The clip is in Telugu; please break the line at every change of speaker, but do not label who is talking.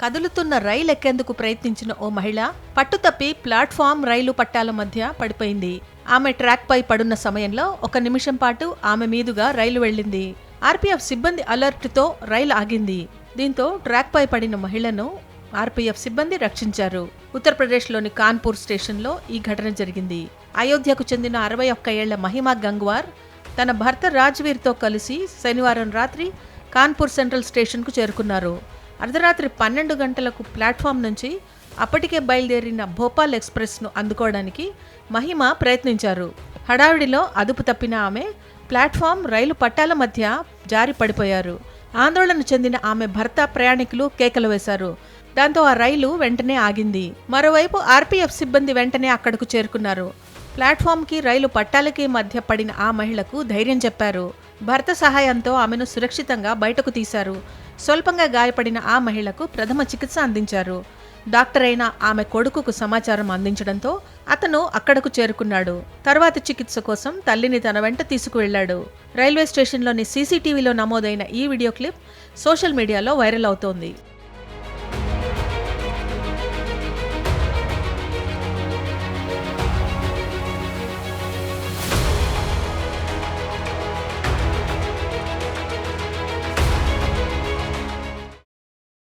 కదులుతున్న రైలు ఎక్కేందుకు ప్రయత్నించిన ఓ మహిళ పట్టుతప్పి ప్లాట్ఫామ్ రైలు పట్టాల మధ్య పడిపోయింది. ఆమె ట్రాక్పై పడున్న సమయంలో ఒక నిమిషం పాటు ఆమె మీదుగా రైలు వెళ్ళింది. ఆర్పీఎఫ్ సిబ్బంది అలర్ట్తో రైలు ఆగింది. దీంతో ట్రాక్పై పడిన మహిళను ఆర్పీఎఫ్ సిబ్బంది రక్షించారు. ఉత్తరప్రదేశ్లోని కాన్పూర్ స్టేషన్లో ఈ ఘటన జరిగింది. అయోధ్యకు చెందిన అరవై ఒక్క ఏళ్ళ మహిమా గంగ్వార్ తన భర్త రాజ్వీర్తో కలిసి శనివారం రాత్రి కాన్పూర్ సెంట్రల్ స్టేషన్కు చేరుకున్నారు. అర్ధరాత్రి పన్నెండు గంటలకు ప్లాట్ఫామ్ నుంచి అప్పటికే బయలుదేరిన భోపాల్ ఎక్స్ప్రెస్ను అందుకోవడానికి మహిమ ప్రయత్నించారు. హడావిడిలో అదుపు తప్పిన ఆమె ప్లాట్ఫామ్ రైలు పట్టాల మధ్య జారి పడిపోయారు. ఆందోళన చెందిన ఆమె భర్త ప్రయాణికులు కేకలు వేశారు. దాంతో ఆ రైలు వెంటనే ఆగింది. మరోవైపు ఆర్పీఎఫ్ సిబ్బంది వెంటనే అక్కడకు చేరుకున్నారు. ప్లాట్ఫామ్కి రైలు పట్టాలకి మధ్య పడిన ఆ మహిళకు ధైర్యం చెప్పారు. భర్త సహాయంతో ఆమెను సురక్షితంగా బయటకు తీశారు. స్వల్పంగా గాయపడిన ఆ మహిళకు ప్రథమ చికిత్స అందించారు. డాక్టర్ అయిన ఆమె కొడుకుకు సమాచారం అందించడంతో అతను అక్కడకు చేరుకున్నాడు. తర్వాత చికిత్స కోసం తల్లిని తన వెంట తీసుకువెళ్ళాడు రైల్వే స్టేషన్లోని సీసీటీవీలో నమోదైన ఈ వీడియో క్లిప్ సోషల్ మీడియాలో వైరల్ అవుతోంది.